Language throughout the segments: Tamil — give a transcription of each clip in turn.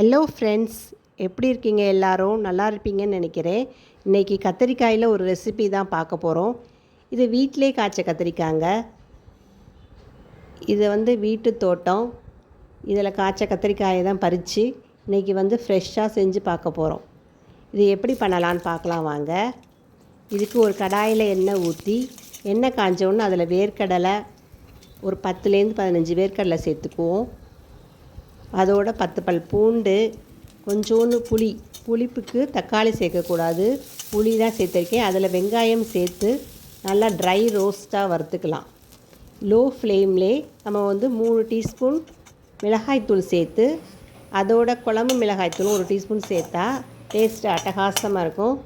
ஹலோ ஃப்ரெண்ட்ஸ் எப்படி இருக்கீங்க? எல்லாரும் நல்லா இருப்பீங்கன்னு நினைக்கிறேன். இன்றைக்கி கத்திரிக்காயில் ஒரு ரெசிபி தான் பார்க்க போகிறோம் இது வீட்டிலே காய்ச்ச கத்திரிக்காங்க. இது வந்து வீட்டு தோட்டம். இதில் காய்ச்ச கத்திரிக்காயை தான் பறித்து இன்றைக்கி வந்து ஃப்ரெஷ்ஷாக செஞ்சு பார்க்க போகிறோம் இது எப்படி பண்ணலான்னு பார்க்கலாம் வாங்க. இதுக்கு ஒரு கடாயில் எண்ணெய் ஊற்றி எண்ணெய் காஞ்சோன்னு அதில் வேர்க்கடலை ஒரு பத்துலேருந்து பதினஞ்சு வேர்க்கடலை சேர்த்துக்குவோம். அதோட பத்து பல் பூண்டு கொஞ்சோண்டு புளி. புளிப்புக்கு தக்காளி சேர்க்கக்கூடாது. புளி தான் சேர்த்துருக்கேன். அதில் வெங்காயம் சேர்த்து நல்லா ட்ரை ரோஸ்ட்டாக வறுத்துக்கலாம். லோ ஃப்ளேம்லே நம்ம வந்து மூணு டீஸ்பூன் மிளகாய்த்தூள் சேர்த்து அதோட குழம்பு மிளகாய்த்தூள் ஒரு டீஸ்பூன் சேர்த்தா டேஸ்ட்டு அட்டகாசமாக இருக்கும்.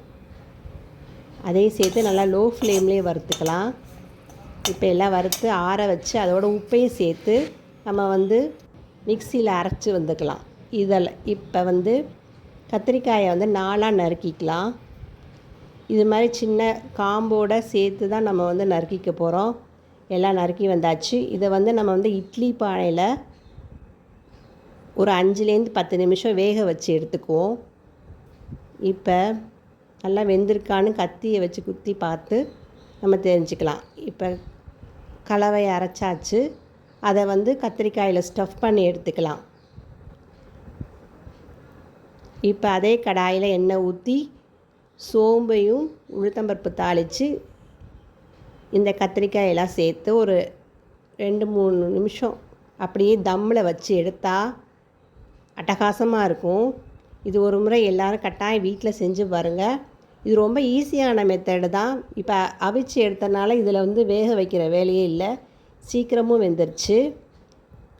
அதையும் சேர்த்து நல்லா லோ ஃப்ளேம்லேயே வறுத்துக்கலாம். இப்போ எல்லாம் வறுத்து ஆற வச்சு அதோட உப்பையும் சேர்த்து நம்ம வந்து மிக்சியில் அரைச்சி வந்துக்கலாம். இதில் இப்போ வந்து கத்திரிக்காயை வந்து நாலாக நறுக்கிக்கலாம். இது மாதிரி சின்ன காம்போடு சேர்த்து தான் நம்ம வந்து நறுக்கிக்க போகிறோம். எல்லாம் நறுக்கி வந்தாச்சு. இதை வந்து நம்ம வந்து இட்லி பானையில் ஒரு அஞ்சுலேருந்து பத்து நிமிஷம் வேக வச்சு எடுத்துக்குவோம். இப்போ நல்லா வெந்திருக்கான்னு கத்தியை வச்சு குத்தி பார்த்து நம்ம தெரிஞ்சுக்கலாம். இப்போ கலவை அரைச்சாச்சு. அதை வந்து கத்திரிக்காயில் ஸ்டஃப் பண்ணி எடுத்துக்கலாம். இப்போ அதே கடாயில் எண்ணெய் ஊற்றி சோம்பையும் உளுத்தம்பருப்பு தாளித்து இந்த கத்திரிக்காயெல்லாம் சேர்த்து ஒரு ரெண்டு மூணு நிமிஷம் அப்படியே தம்மில் வச்சு எடுத்தால் அட்டகாசமாக இருக்கும். இது ஒரு முறை எல்லோரும் கட்டாயம் வீட்டில் செஞ்சு பாருங்கள் இது ரொம்ப ஈஸியான மெத்தடு தான். இப்போ அவிச்சு எடுத்தனால இதில் வந்து வேக வைக்கிற வேலையே இல்லை. சீக்கிரமும் வெந்துருச்சு.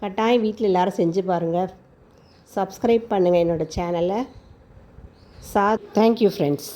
கட்டாயம் வீட்டில் எல்லோரும் செஞ்சு பாருங்கள் சப்ஸ்கிரைப் பண்ணுங்கள் என்னோடய சேனலை சா தேங்க்யூ ஃப்ரெண்ட்ஸ்